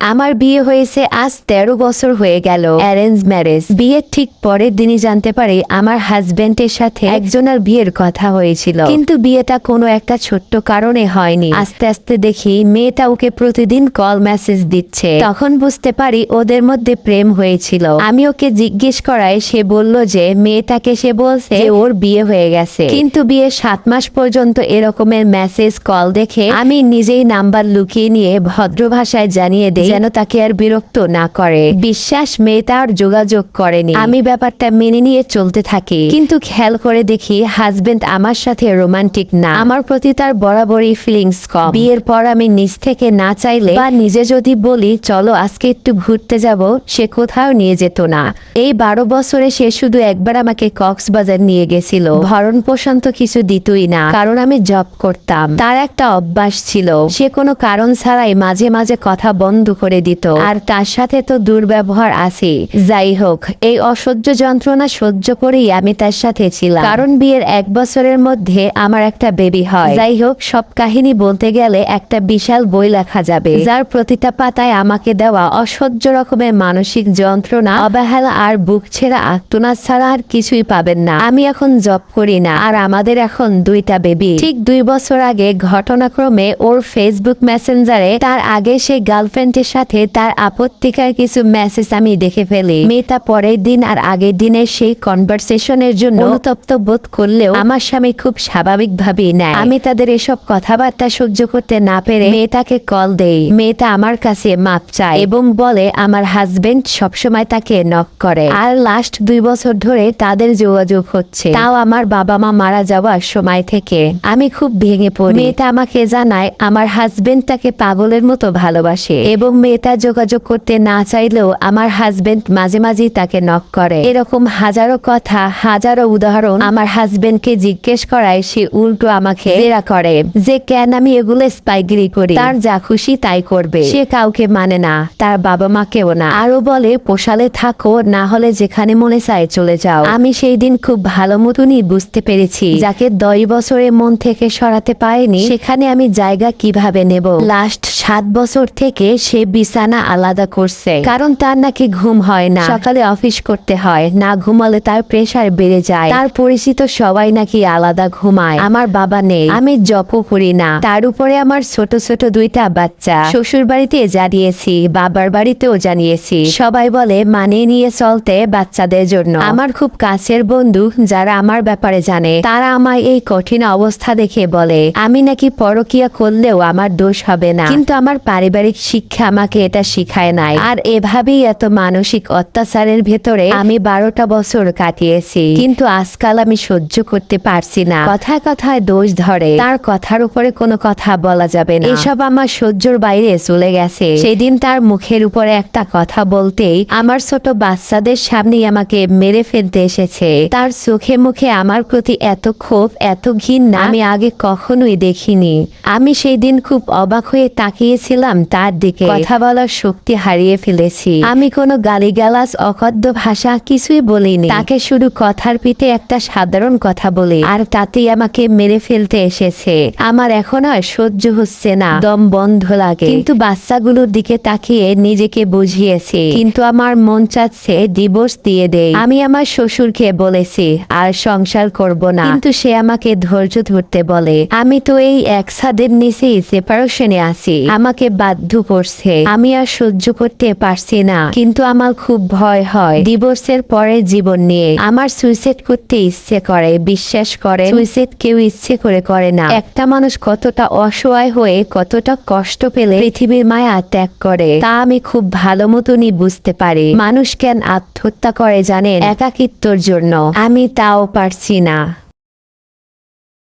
আমার বিয়ে হয়েছে আজ তেরো বছর হয়ে গেল। Arrange marriage. বিয়ের ঠিক পরের দিনই জানতে পারি আমার হাজবেন্ডের সাথে একজনের বিয়ের কথা হয়েছিল। কিন্তু বিয়েটা কোনো একটা ছোট্ট কারণে হয়নি। আস্তে আস্তে দেখি মেয়েটা ওকে প্রতিদিন কল মেসেজ দিচ্ছে। তখন বুঝতে পারি ওদের মধ্যে প্রেম হয়েছিল। আমি ওকে জিজ্ঞেস করায় সে বলল যে মেয়েটাকে সে বলছে ওর বিয়ে হয়ে গেছে। কিন্তু বিয়ে সাত মাস পর্যন্ত এরকমের মেসেজ কল দেখে আমি নিজেই নাম্বার লুকিয়ে নিয়ে ভদ্র ভাষায় জানিয়ে দেই যেন তাকে আর বিরক্ত না করে। বিশ্বাস মেয়েটা আর যোগাযোগ করেনি। আমি ব্যাপারটা মেনে নিয়ে চলতে থাকি। কিন্তু খেয়াল করে দেখি হাজবেন্ড আমার সাথে রোমান্টিক না। আমার প্রতি তার বরাবরই ফিলিংস কম। বিয়ের পর আমি নিজ থেকে না চাইলে বা নিজে যদি বলি, চলো, আজকে একটু ঘুরতে যাব, সে কোথাও নিয়ে যেত না। এই বারো বছরে সে শুধু একবার আমাকে কক্সবাজার নিয়ে গেছিল। ভরণ পোষণ তো কিছু দিতই না, কারণ আমি জব করতাম। তার একটা অভ্যাস ছিল। সে কোনো কারণ ছাড়াই মাঝে মাঝে কথা বন্ধ করে দিত। আর তার সাথে তো দুর্ব্যবহার আছে যাই হোক, এই অসহ্য যন্ত্রণা সহ্য করেই আমি তার সাথে ছিলাম। কারণ বিয়ের এক বছরের মধ্যে আমার একটা বেবি হয়। যাই হোক, সব কাহিনী বলতে গেলে একটা বিশাল বই লেখা যাবে। যার প্রতিটা পাতায় আমাকে দেওয়া অসহ্য রকমের মানসিক যন্ত্রণা, অবহেলা আর বুক ছেঁড়া আত্মনাদ ছাড়া আর কিছুই পাবেন না। আমি এখন জব করি না, আর আমাদের এখন দুইটা বেবি। ঠিক দুই বছর আগে ঘটনাক্রমে ওর ফেসবুক মেসেঞ্জারে তার আগে সে গার্লফ্রেন্ডের সাথে তার আপত্তিকার কিছু মেসেজ আমি দেখে ফেলি। মেয়েটা পরের দিন আর আগের দিনের সেই কনভারসেশনের জন্য অনুতপ্ত বোধ করলেও আমার স্বামী খুব স্বাভাবিক ভাবেই নেয়। আমি তাদের এসব কথাবার্তা সহ্য করতে না পেরে মেয়েটাকে কল দেই। মেয়েটা আমার কাছে মাপ চায় এবং বলে, আমার হাজবেন্ড সবসময় তাকে নক করে। আর লাস্ট দুই বছর ধরে তাদের যোগাযোগ হচ্ছে। তাও আমার বাবা মা মারা যাওয়ার সময় থেকে আমি খুব ভেঙে পড়ি। মেয়েটা আমাকে জানায়, আমার হাজবেন্ড তাকে পাগলের মতো ভালোবাসে এবং মেয়েটা যোগাযোগ করতে না চাইলেও আমার হাজবেন্ড মাঝে মাঝেই তাকে নক করে। এরকম হাজারো কথা, হাজারো উদাহরণ আমার হাজবেন্ডকে জিজ্ঞেস করায় সে উল্টো আমাকে জেরা করে যে, কেন আমি এগুলো স্পাইগিরি করি? তার যা খুশি তাই করবে। সে কাউকে মানে না, তার বাবা মাকেও না। আরও বলে পোষালে থাকো, না হলে যেখানে মনে চায় চলে যাও। আমি সেই দিন খুব ভালো মতনই বুঝতে পেরেছি। যাকে দশ বছরের মন থেকে সরাতে পারেনি, সেখানে আমি জায়গা কীভাবে নেব? লাস্ট সাত বছর থেকে সে বিছানা আলাদা করছে। কারণ তার নাকি ঘুম হয় না। সকালে অফিস করতে হয়। না ঘুমালে তার প্রেসার বেড়ে যায়। তার পরিচিত সবাই নাকি আলাদা ঘুমায়। আমার বাবা নেই। আমি জপও করি না। তার উপরে আমার ছোট ছোট দুইটা বাচ্চা। শ্বশুর বাড়িতে জানিয়েছি, বাবার বাড়িতেও জানিয়েছি। সবাই বলে, মানিয়ে নিয়ে চলতে বাচ্চাদের জন্য। আমার খুব কাছের বন্ধু যারা আমার ব্যাপারে জানে, তারা আমায় এই কঠিন অবস্থা দেখে বলে, আমি নাকি পরকিয়া করলেও আমার দোষ হবে না। কিন্তু আমার পারিবারিক শিক্ষা আমাকে এটা শিখায় নাই। আর এভাবেই এত মানসিক অত্যাচারের ভেতরে আমি বারোটা বছর কাটিয়েছি। কিন্তু আজকাল আমি সহ্য করতে পারছি না। কথায় কথায় দোষ ধরে। তার কথার উপরে কোনো কথা বলা যাবে না। এসব আমার সহ্যর বাইরে চলে গেছে। সেদিন তার মুখের উপরে একটা কথা বলতেই আমার ছোট বাচ্চাদের সামনেই আমাকে মেরে ফেলতে এসেছে। তার চোখে মুখে আমার প্রতি এত ক্ষোভ, এত ঘৃণা আমি আগে কখনোই দেখিনি। আমি সেই দিন খুব অবাক হয়ে তাকিয়েছিলাম তার দিকে। কথা বলার শক্তি হারিয়ে ফেলেছি। আমি কোনো গালিগালাজ অকদ্য ভাষা কিছুই বলিনি। তাকে শুধু কথার পিঠে একটা সাধারণ কথা বলি। আর তাতেই আমাকে মেরে ফেলতে এসেছে। আমার এখন আর সহ্য হচ্ছে না। দম বন্ধ লাগে। কিন্তু বাচ্চাগুলোর দিকে তাকিয়ে নিজেকে বুঝিয়েছি। কিন্তু আমার মন চাচ্ছে ডিভোর্স দিয়ে দেই। আমি আমার শ্বশুরকে বলেছি, আর সংসার করব না। কিন্তু সে আমাকে ধৈর্য ধরতে বলে, আমি তো এই এক ছাদের নিচেই সেপারেশনে আছি। আমাকে বাধ্য করছে। আমি আর সহ্য করতে পারছি না, কিন্তু আমার খুব ভয় হয়। ডিভোর্সের পরে জীবন নিয়ে আমার সুইসাইড করতে ইচ্ছে করে, বিশ্বাস করে, সুইসাইড কেউ ইচ্ছে করে করে না। একটা মানুষ কতটা অসহায় হয়ে কতটা কষ্ট পেলে পৃথিবীর মায়া ত্যাগ করে, তা আমি খুব ভালো মতনই বুঝতে পারি। মানুষ কেন আত্মহত্যা করে জানেন? একাকিত্বর জন্য। আমি তাও পারছি না।